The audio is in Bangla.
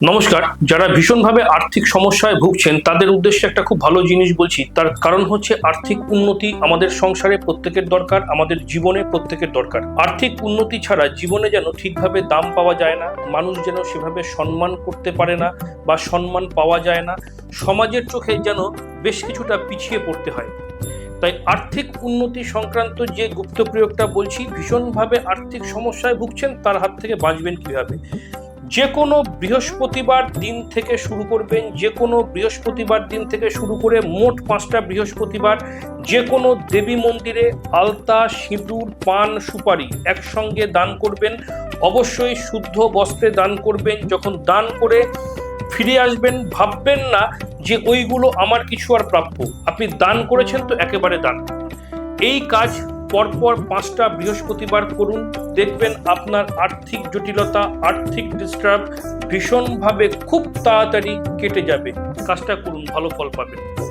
নমস্কার। যারা ভীষণভাবে আর্থিক সমস্যায় ভুগছেন, তাদের উদ্দেশ্যে একটা খুব ভালো জিনিস বলছি। তার কারণ হচ্ছে আর্থিক উন্নতি আমাদের সংসারে প্রত্যেকের দরকার, আমাদের জীবনে প্রত্যেকের দরকার। আর্থিক উন্নতি ছাড়া জীবনে যেন ঠিকভাবে দাম পাওয়া যায় না, মানুষ যেন সেভাবে সম্মান করতে পারে না বা সম্মান পাওয়া যায় না, সমাজের চোখে যেন বেশ কিছুটা পিছিয়ে পড়তে হয়। তাই আর্থিক উন্নতি সংক্রান্ত যে গুপ্ত প্রয়োগটা বলছি, ভীষণভাবে আর্থিক সমস্যায় ভুগছেন, তার হাত থেকে বাঁচবেন কীভাবে? যে কোনো বৃহস্পতিবার দিন থেকে শুরু করবেন যে কোনো বৃহস্পতিবার দিন থেকে শুরু করে মোট পাঁচটা বৃহস্পতিবার যে কোনো দেবী মন্দিরে আলতা, সিঁদুর, পান, সুপারি একসঙ্গে দান করবেন। অবশ্যই শুদ্ধ বস্ত্রে দান করবেন। যখন দান করে ফিরে আসবেন, ভাববেন না যে ওইগুলো আমার কিছু আর প্রাপ্য। আপনি দান করেছেন তো একেবারে দান। এই কাজ পরপর পাঁচটা বৃহস্পতিবার করুন। দেখবেন আপনার আর্থিক জটিলতা, আর্থিক ডিস্টার্ব ভীষণভাবে খুব তাড়াতাড়ি কেটে যাবে। কাজটা করুন, ভালো ফল পাবেন।